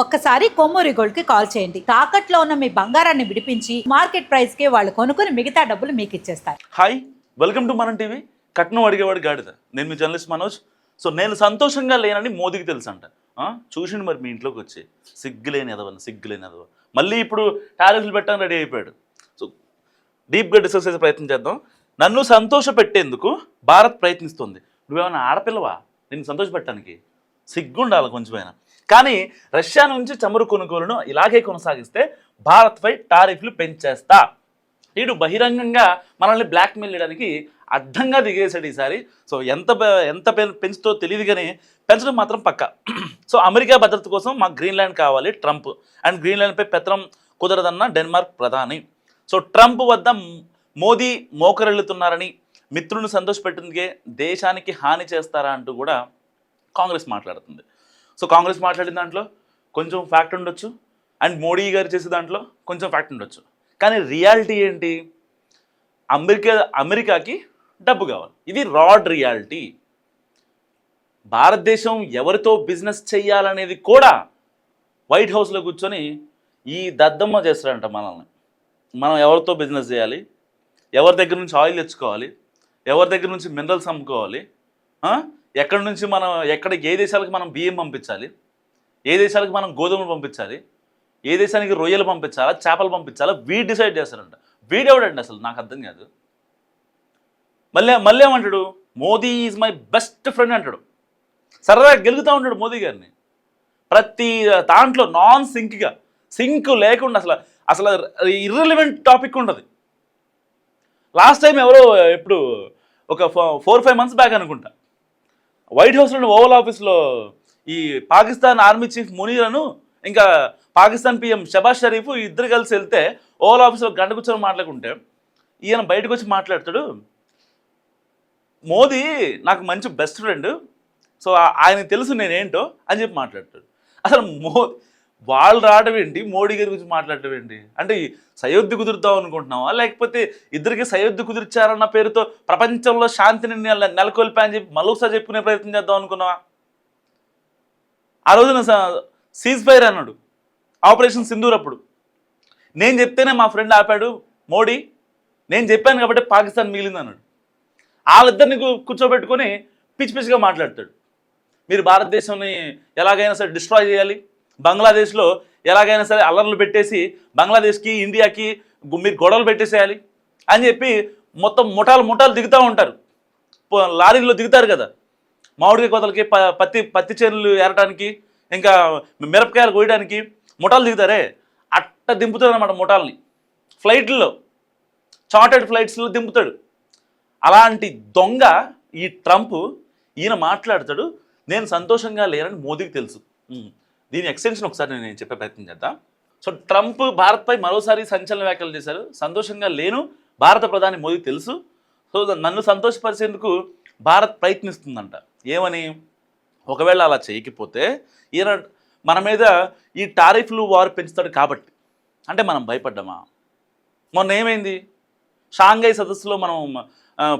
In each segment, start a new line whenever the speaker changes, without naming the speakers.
ఒక్కసారి కొమ్మూరి గోల్డ్కి కాల్ చేయండి. తాకట్లో ఉన్న మీ బంగారాన్ని విడిపించి మార్కెట్ ప్రైస్కి వాళ్ళు కొనుక్కుని మిగతా డబ్బులు మీకు ఇచ్చేస్తారు.
Hi welcome to Manam TV. కట్నం అడిగేవాడు గాడిద. నేను మీ జర్నలిస్ట్ మనోజ్. సో నేను సంతోషంగా లేనని మోదీకి తెలుసు అంట చూసిండు మరి మీ ఇంట్లోకి వచ్చి. సిగ్గులేని ఎదవని సిగ్గులేని ఎదవ. మళ్ళీ ఇప్పుడు టారిఫ్లు పెట్టడానికి రెడీ అయిపోయాడు. సో డీప్గా డిస్కస్ చేసే ప్రయత్నం చేద్దాం. నన్ను సంతోష పెట్టేందుకు భారత్ ప్రయత్నిస్తుంది. నువ్వేమైనా ఆడపిల్లవా? నేను సంతోషపెట్టడానికి. సిగ్గుండాలి కొంచెమైనా. కానీ రష్యా నుంచి చమురు కొనుగోలును ఇలాగే కొనసాగిస్తే భారత్పై టారిఫ్లు పెంచేస్తా. వీడు బహిరంగంగా మనల్ని బ్లాక్మెయిల్ చేయడానికి అడ్డంగా దిగేశాడు ఈసారి. సో ఎంత ఎంత పెంచుతో తెలియదు కానీ పెంచడం మాత్రం పక్క. సో అమెరికా భద్రత కోసం మాకు గ్రీన్లాండ్ కావాలి ట్రంప్. అండ్ గ్రీన్లాండ్పై పెత్తనం కుదరదన్న డెన్మార్క్ ప్రధాని. సో ట్రంప్ వద్ద మోదీ మోకరెళ్తున్నారని మిత్రులను సంతోషపెట్టేందుకే దేశానికి హాని చేస్తారా అంటూ కూడా కాంగ్రెస్ మాట్లాడుతుంది. సో కాంగ్రెస్ మాట్లాడిన దాంట్లో కొంచెం ఫ్యాక్ట్ ఉండొచ్చు. అండ్ మోడీ గారు చేసే దాంట్లో కొంచెం ఫ్యాక్ట్ ఉండొచ్చు. కానీ రియాలిటీ ఏంటి? అమెరికా అమెరికాకి డబ్బు కావాలి. ఇది రాడ్ రియాలిటీ. భారతదేశం ఎవరితో బిజినెస్ చేయాలనేది కూడా వైట్ హౌస్లో కూర్చొని ఈ దద్దమ్మ చేస్తారంట మనల్ని. మనం ఎవరితో బిజినెస్ చేయాలి? ఎవరి దగ్గర నుంచి ఆయిల్ తెచ్చుకోవాలి? ఎవరి దగ్గర నుంచి మినరల్స్ అమ్ముకోవాలి? ఎక్కడి నుంచి మనం ఎక్కడ ఏ దేశాలకు మనం బియ్యం పంపించాలి? ఏ దేశాలకు మనం గోధుమలు పంపించాలి? ఏ దేశానికి రొయ్యలు పంపించాలా? చేపలు పంపించాలా? వీడు డిసైడ్ చేస్తారంట వీడెవడండి అసలు? నాకు అర్థం కాదు. మళ్ళీ మళ్ళీ ఏమంటాడు? Modi is my best friend అంటాడు. సరదాగా గెలుగుతూ ఉంటాడు మోదీ గారిని. ప్రతి దాంట్లో నాన్ సింక్గా సింక్ లేకుండా అసలు అసలు ఇర్రెలివెంట్ టాపిక్ ఉండదు. లాస్ట్ టైం ఎవరో ఇప్పుడు ఒక ఫోర్ ఫైవ్ మంత్స్ బ్యాక్ అనుకుంటా. వైట్ హౌస్లోని ఓవల్ ఆఫీస్లో ఈ పాకిస్తాన్ ఆర్మీ చీఫ్ మునీరను ఇంకా పాకిస్తాన్ పిఎం షబాజ్ షరీఫ్ ఇద్దరు కలిసి వెళ్తే ఓవల్ ఆఫీస్లో గంట కూర్చొని మాట్లాడుకుంటే ఈయన బయటకు వచ్చి మాట్లాడతాడు మోదీ నాకు మంచి బెస్ట్ ఫ్రెండ్ సో ఆయన తెలుసు నేనేంటో అని చెప్పి మాట్లాడతాడు. అసలు మో వాళ్ళు రావడం ఏంటి? మోడీ గారి గురించి మాట్లాడటం ఏంటి? అంటే సయోధ్య కుదురుతాం అనుకుంటున్నావా? లేకపోతే ఇద్దరికి సయోధ్య కుదిర్చారన్న పేరుతో ప్రపంచంలో శాంతిని నెలకొల్పా అని చెప్పి మళ్ళొకసారి చెప్పుకునే ప్రయత్నం చేద్దాం అనుకున్నావా? ఆ రోజున సీజ్ ఫైర్ అన్నాడు. ఆపరేషన్ సింధూర్ అప్పుడు. నేను చెప్తేనే మా ఫ్రెండ్ ఆపాడు మోడీ నేను చెప్పాను కాబట్టి పాకిస్తాన్ మిగిలింది అన్నాడు. వాళ్ళిద్దరిని కూ- కూర్చోబెట్టుకొని పిచ్చి పిచ్చిగా మాట్లాడతాడు. మీరు భారతదేశాన్ని ఎలాగైనా సరే డిస్ట్రాయ్ చేయాలి. బంగ్లాదేశ్లో ఎలాగైనా సరే అల్లర్లు పెట్టేసి బంగ్లాదేశ్కి ఇండియాకి మీరు గొడవలు పెట్టేసేయాలి అని చెప్పి మొత్తం ముఠాలు ముఠాలు దిగుతూ ఉంటారు. లారీల్లో దిగుతారు కదా. మామిడికాయ కోతలకి ప పత్తి పత్తి చేనులు ఏరటానికి ఇంకా మిరపకాయలు కోయడానికి ముఠాలు దిగుతారే. అట్ట దింపుతాడు అనమాట ముఠాలని. ఫ్లైట్లో చార్టెడ్ ఫ్లైట్స్లో దింపుతాడు. అలాంటి దొంగ ఈ ట్రంప్ ఈయన మాట్లాడతాడు. నేను సంతోషంగా లేనని మోదీకి తెలుసు. దీని ఎక్స్టెన్షన్ ఒకసారి నేను చెప్పే ప్రయత్నం చేద్దాం. సో ట్రంప్ భారత్పై మరోసారి సంచలన వ్యాఖ్యలు చేశారు. సంతోషంగా లేను. భారత ప్రధాని మోదీ తెలుసు. సో నన్ను సంతోషపరిచేందుకు భారత్ ప్రయత్నిస్తుందంట. ఏమని? ఒకవేళ అలా చేయకపోతే ఈయన మన మీద ఈ టారిఫ్లు వారు పెంచుతాడు కాబట్టి. అంటే మనం భయపడ్డామా? మొన్న ఏమైంది? షాంఘై సదస్సులో మనం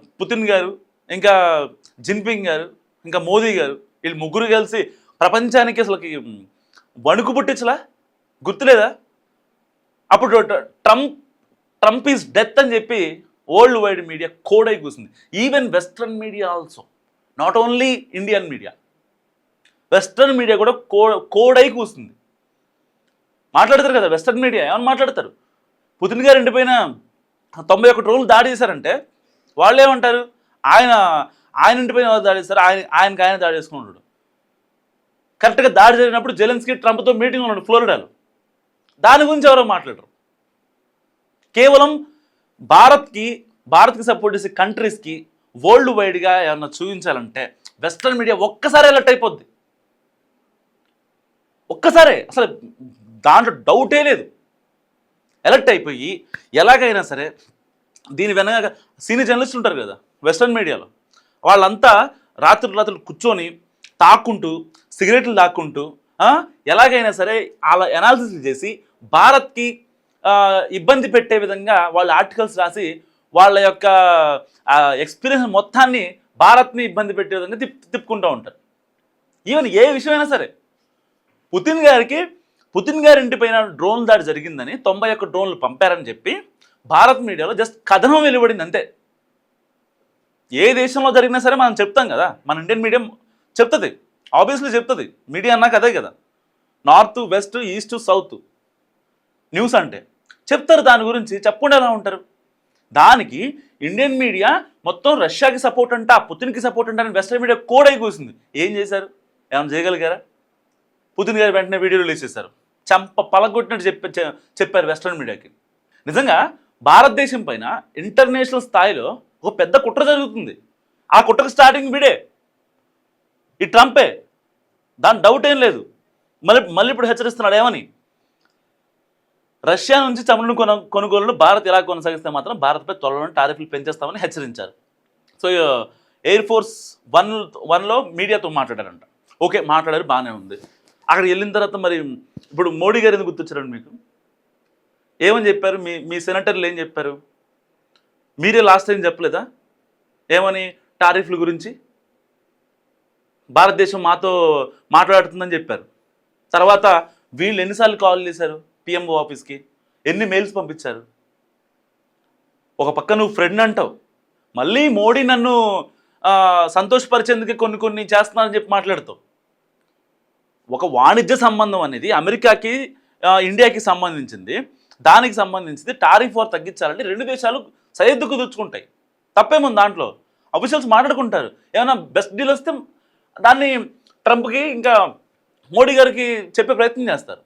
పుతిన్ గారు ఇంకా జిన్పింగ్ గారు ఇంకా మోదీ గారు వీళ్ళు ముగ్గురు కలిసి ప్రపంచానికి అసలుకి వణుకు పుట్టించలా? గుర్తులేదా? అప్పుడు ట్రంప్ ట్రంప్ ఈజ్ డెత్ అని చెప్పి వరల్డ్ వైడ్ మీడియా కోడై కూసింది. Even western media also not only Indian media western media కూడా కో కోడై కూస్తుంది మాట్లాడతారు కదా వెస్ట్రన్ మీడియా ఏమైనా మాట్లాడతారు? పుతిన్ గారు ఇంటిపైన తొంభై ఒకటి రోజులు దాడి చేశారంటే వాళ్ళు ఏమంటారు ఆయన ఆయన ఇంటిపైన ఎవరు దాడి చేస్తారు ఆయన ఆయనకి ఆయన దాడి చేసుకుంటాడు కరెక్ట్గా దాడి జరిగినప్పుడు జెలెన్స్కి ట్రంప్తో మీటింగ్ ఉన్నాడు ఫ్లోరిడాలో. దాని గురించి ఎవరో మాట్లాడరు. కేవలం భారత్కి భారత్కి సపోర్ట్ చేసే కంట్రీస్కి వరల్డ్ వైడ్గా ఏమన్నా చూపించాలంటే వెస్ట్రన్ మీడియా ఒక్కసారి అలర్ట్ అయిపోద్ది. ఒక్కసారే. అసలు దాంట్లో డౌటే లేదు. ఎలర్ట్ అయిపోయి ఎలాగైనా సరే దీని వెనక సీనియర్ జర్నలిస్ట్ ఉంటారు కదా వెస్ట్రన్ మీడియాలో. వాళ్ళంతా రాత్రి రాత్రులు కూర్చొని తాక్కుంటూ సిగరెట్లు తాక్కుంటూ ఎలాగైనా సరే అలా ఎనాలిసిస్ చేసి భారత్కి ఇబ్బంది పెట్టే విధంగా వాళ్ళ ఆర్టికల్స్ రాసి వాళ్ళ యొక్క ఎక్స్పీరియన్స్ మొత్తాన్ని భారత్ని ఇబ్బంది పెట్టే విధంగా తిప్ తిప్పుకుంటూ ఉంటారు. ఈవెన్ ఏ విషయమైనా సరే. పుతిన్ గారికి పుతిన్ గారి ఇంటిపైన డ్రోన్ దాడి జరిగిందని తొంభై ఒక్క డ్రోన్లు పంపారని చెప్పి భారత్ మీడియాలో జస్ట్ కథనం వెలువడింది అంతే. ఏ దేశంలో జరిగినా సరే మనం చెప్తాం కదా మన ఇండియన్ మీడియం చెప్తుంది. ఆబ్వియస్లీ చెప్తుంది. మీడియా అన్నాక అదే కదా. North west east south news అంటే. చెప్తారు దాని గురించి చెప్పకుండా ఎలా ఉంటారు? దానికి ఇండియన్ మీడియా మొత్తం రష్యాకి సపోర్ట్ అంట పుతిన్కి సపోర్ట్ అంట అని వెస్టర్న్ మీడియా కూడా కూసింది ఏం చేశారు? ఏమైనా చేయగలిగారా? పుతిన్ గారు వెంటనే వీడియో రిలీజ్ చేశారు. చంప పలగొట్టినట్టు చెప్పి చెప్పారు వెస్ట్రన్ మీడియాకి నిజంగా భారతదేశం పైన ఇంటర్నేషనల్ స్థాయిలో ఒక పెద్ద కుట్ర జరుగుతుంది. ఆ కుట్రకు స్టార్టింగ్ వీడే ఈ ట్రంపే. దాని డౌట్ ఏం లేదు. మళ్ళీ మళ్ళీ ఇప్పుడు హెచ్చరిస్తున్నాడు ఏమని? రష్యా నుంచి చమురును కొన కొనుగోలును భారత్ ఎలా కొనసాగిస్తే మాత్రం భారత్పై త్వరలోనే టారిఫ్లు పెంచేస్తామని హెచ్చరించారు. సో ఎయిర్ ఫోర్స్ వన్ వన్లో మీడియాతో మాట్లాడారంట. ఓకే మాట్లాడారు బాగానే ఉంది. అక్కడ వెళ్ళిన తర్వాత మరి ఇప్పుడు మోడీ గారు ఎందుకు గుర్తొచ్చారండి మీకు? ఏమని చెప్పారు? మీ మీ సెనేటర్లు ఏం చెప్పారు? మీరే లాస్ట్ టైం చెప్పలేదా? ఏమని? టారిఫ్ల గురించి? భారతదేశం మాతో మాట్లాడుతుందని చెప్పారు. తర్వాత వీళ్ళు ఎన్నిసార్లు కాల్ చేశారు పిఎంఓ ఆఫీస్కి ఎన్ని మెయిల్స్ పంపించారు? ఒక పక్క నువ్వు ఫ్రెండ్ అంటావు. మళ్ళీ మోడీ నన్ను సంతోషపరిచేందుకు కొన్ని కొన్ని చేస్తున్నారని చెప్పి మాట్లాడుతావు. ఒక వాణిజ్య సంబంధం అనేది అమెరికాకి ఇండియాకి సంబంధించింది. దానికి సంబంధించింది టారిఫ్ వార్ తగ్గించాలంటే రెండు దేశాలు సరిహద్దు కుదుర్చుకుంటాయి. తప్పేముంది దాంట్లో? అఫీషియల్స్ మాట్లాడుకుంటారు. ఏమైనా బెస్ట్ డీల్ వస్తే దాన్ని ట్రంప్కి ఇంకా మోడీ గారికి చెప్పే ప్రయత్నం చేస్తారు.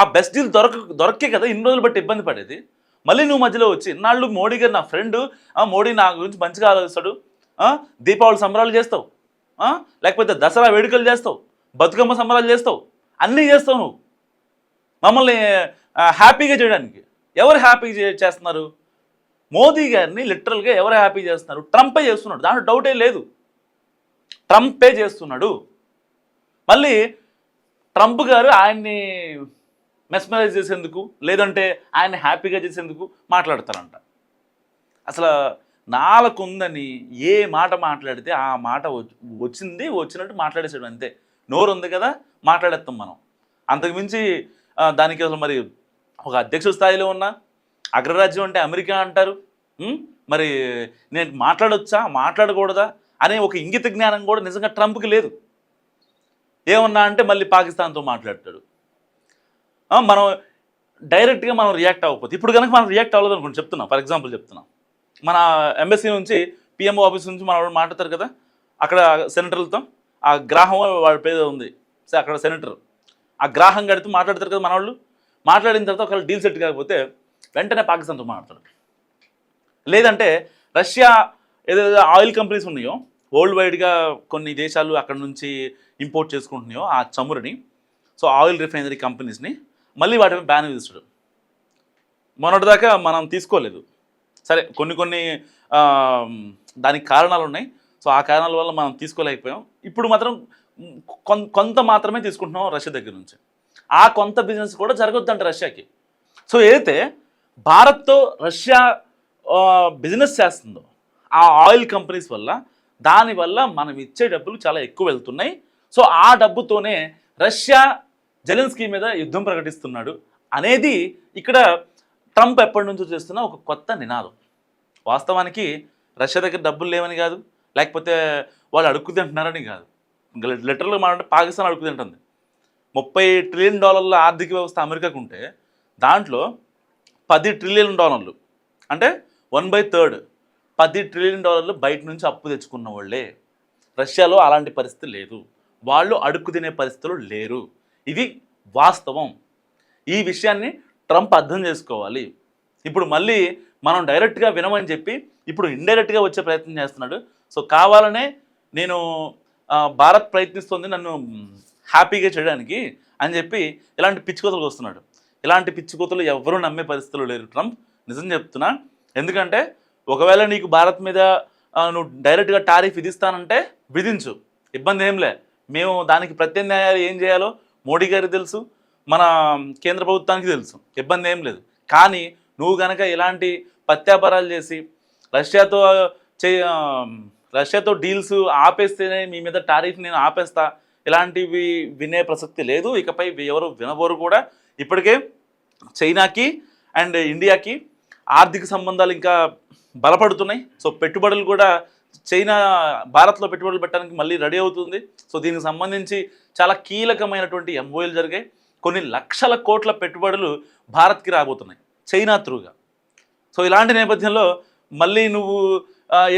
ఆ బెస్ట్ డీల్ దొరక దొరకే కదా ఇన్ని రోజులు బట్టి ఇబ్బంది పడేది. మళ్ళీ నువ్వు మధ్యలో వచ్చి ఇన్నాళ్ళు మోడీ గారు నా ఫ్రెండ్ మోడీ నా గురించి మంచిగా ఆలోచిస్తాడు దీపావళి సంబరాలు చేస్తావు లేకపోతే దసరా వేడుకలు చేస్తావు బతుకమ్మ సంబరాలు చేస్తావు అన్నీ చేస్తావు నువ్వు. మమ్మల్ని హ్యాపీగా చేయడానికి ఎవరు హ్యాపీగా చేస్తున్నారు? మోదీ గారిని లిటరల్గా ఎవరు హ్యాపీ చేస్తున్నారు? ట్రంపే చేస్తున్నాడు దాంట్లో డౌటే లేదు. ట్రంపే చేస్తున్నాడు. మళ్ళీ ట్రంప్ గారు ఆయన్ని మెస్మరైజ్ చేసేందుకు లేదంటే ఆయన్ని హ్యాపీగా చేసేందుకు మాట్లాడతారంట. అసలు నాలకుందని ఏ మాట మాట్లాడితే ఆ మాట వచ్చింది వచ్చినట్టు మాట్లాడేసాడు అంతే. నోరు ఉంది కదా మాట్లాడేస్తాం మనం. అంతకుమించి దానికి అసలు మరి ఒక అధ్యక్ష స్థాయిలో ఉన్న అగ్రరాజ్యం అంటే అమెరికా అంటారు. మరి నేను మాట్లాడొచ్చా మాట్లాడకూడదా? అనే ఒక ఇంగిత జ్ఞానం కూడా నిజంగా ట్రంప్కి లేదు. ఏమన్నా అంటే మళ్ళీ పాకిస్తాన్తో మాట్లాడతాడు. మనం డైరెక్ట్గా మనం రియాక్ట్ అవ్వకపోతే ఇప్పుడు కనుక మనం రియాక్ట్ అవ్వలేదు అనుకోండి చెప్తున్నా ఫర్ ఎగ్జాంపుల్ చెప్తున్నాం. మన ఎంబసీ నుంచి పిఎంఓ ఆఫీస్ నుంచి మన వాళ్ళు మాట్లాడతారు కదా అక్కడ సెనేటర్లతో ఆ గ్రాహం వాడి పేరు ఉంది అక్కడ సెనేటర్. ఆ గ్రాహం గడితో మాట్లాడతారు కదా మన వాళ్ళు మాట్లాడిన తర్వాత ఒకవేళ డీల్ సెట్ కాకపోతే వెంటనే పాకిస్తాన్తో మాట్లాడతాడు లేదంటే రష్యా ఏదైతే ఆయిల్ కంపెనీస్ ఉన్నాయో వరల్డ్ వైడ్గా కొన్ని దేశాలు అక్కడ నుంచి ఇంపోర్ట్ చేసుకుంటున్నాయో ఆ చమురుని. సో ఆయిల్ రిఫైనరీ కంపెనీస్ని మళ్ళీ వాటిపై బ్యాన్ విధిస్తాడు మొన్నటిదాకా మనం తీసుకోలేదు. సరే కొన్ని కొన్ని దానికి కారణాలు ఉన్నాయి. సో ఆ కారణాల వల్ల మనం తీసుకోలేకపోయాం. ఇప్పుడు మాత్రం కొం- కొంత మాత్రమే తీసుకుంటున్నాం రష్యా దగ్గర నుంచి. ఆ కొంత బిజినెస్ కూడా జరగొద్దంట రష్యాకి. సో ఏదైతే భారత్తో రష్యా బిజినెస్ చేస్తుందో ఆ ఆయిల్ కంపెనీస్ వల్ల దానివల్ల మనం ఇచ్చే డబ్బులు చాలా ఎక్కువ వెళ్తున్నాయి. సో ఆ డబ్బుతోనే రష్యా జెలెన్స్కీ మీద యుద్ధం ప్రకటిస్తున్నాడు అనేది ఇక్కడ ట్రంప్ ఎప్పటి నుంచో చేస్తున్న ఒక కొత్త నినాదం. వాస్తవానికి రష్యా దగ్గర డబ్బులు లేవని కాదు లేకపోతే వాళ్ళు అడుక్కు తింటున్నారని కాదు. లిటరల్గా మాట్లాడే పాకిస్తాన్ అడుక్కు తింటుంది. ముప్పై ట్రిలియన్ డాలర్ల ఆర్థిక వ్యవస్థ అమెరికాకు ఉంటే దాంట్లో పది ట్రిలియన్ డాలర్లు అంటే వన్ బై థర్డ్ పది ట్రిలియన్ డాలర్లు బయట నుంచి అప్పు తెచ్చుకున్న వాళ్ళే. రష్యాలో అలాంటి పరిస్థితి లేదు. వాళ్ళు అడుక్కు తినే పరిస్థితులు లేరు. ఇది వాస్తవం. ఈ విషయాన్ని ట్రంప్ అర్థం చేసుకోవాలి. ఇప్పుడు మళ్ళీ మనం డైరెక్ట్గా వినమని చెప్పి ఇప్పుడు ఇండైరెక్ట్గా వచ్చే ప్రయత్నం చేస్తున్నాడు. సో కావాలనే నేను భారత్ ప్రయత్నిస్తుంది నన్ను హ్యాపీగా చేయడానికి అని చెప్పి ఇలాంటి పిచ్చికోతలకు వస్తున్నాడు. ఇలాంటి పిచ్చికోతలు ఎవరూ నమ్మే పరిస్థితులు లేరు ట్రంప్. నిజం చెప్తున్నా. ఎందుకంటే ఒకవేళ నీకు భారత్ మీద నువ్వు డైరెక్ట్గా టారిఫ్ విధిస్తానంటే విధించు. ఇబ్బంది ఏం లే. మేము దానికి ప్రత్యామ్నాయాలు ఏం చేయాలో మోడీ గారికి తెలుసు మన కేంద్ర ప్రభుత్వానికి తెలుసు. ఇబ్బంది ఏం లేదు. కానీ నువ్వు కనుక ఇలాంటి ప్రత్యాపారాలు చేసి రష్యాతో చే రష్యాతో డీల్స్ ఆపేస్తేనే మీ మీద టారిఫ్ నేను ఆపేస్తా ఇలాంటివి వినే ప్రసక్తి లేదు. ఇకపై ఎవరు వినబోరు కూడా. ఇప్పటికే చైనాకి అండ్ ఇండియాకి ఆర్థిక సంబంధాలు ఇంకా బలపడుతున్నాయి. సో పెట్టుబడులు కూడా చైనా భారత్లో పెట్టుబడులు పెట్టడానికి మళ్ళీ రెడీ అవుతుంది. సో దీనికి సంబంధించి చాలా కీలకమైనటువంటి ఎంఓఎలు జరిగాయి. కొన్ని లక్షల కోట్ల పెట్టుబడులు భారత్కి రాబోతున్నాయి చైనా త్రూగా. సో ఇలాంటి నేపథ్యంలో మళ్ళీ నువ్వు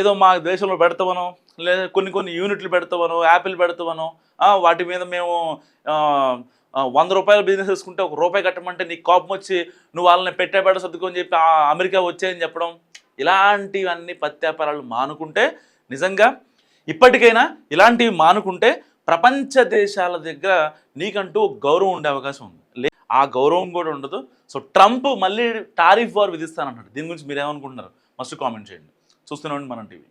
ఏదో మా దేశంలో పెడతావనో లేదా కొన్ని కొన్ని యూనిట్లు పెడతావనో యాపిల్ పెడతావనో వాటి మీద మేము వంద రూపాయల బిజినెస్ చేసుకుంటే ఒక రూపాయి కట్టమంటే నీకు కోపం వచ్చి నువ్వు వాళ్ళని పెట్టే పెట్ట సర్దుకొని చెప్పి అమెరికా వచ్చాయని చెప్పడం ఇలాంటివన్నీ పత్యాపారాలు మానుకుంటే నిజంగా ఇప్పటికైనా ఇలాంటివి మానుకుంటే ప్రపంచ దేశాల దగ్గర నీకంటూ గౌరవం ఉండే అవకాశం ఉంది. లే- ఆ గౌరవం కూడా ఉండదు. సో ట్రంప్ మళ్ళీ టారిఫ్ వార్ విధిస్తానన్నాడు దీని గురించి మీరు ఏమనుకుంటున్నారు మస్ట్ కామెంట్ చేయండి. చూస్తున్నాం మనం మన టీవీ.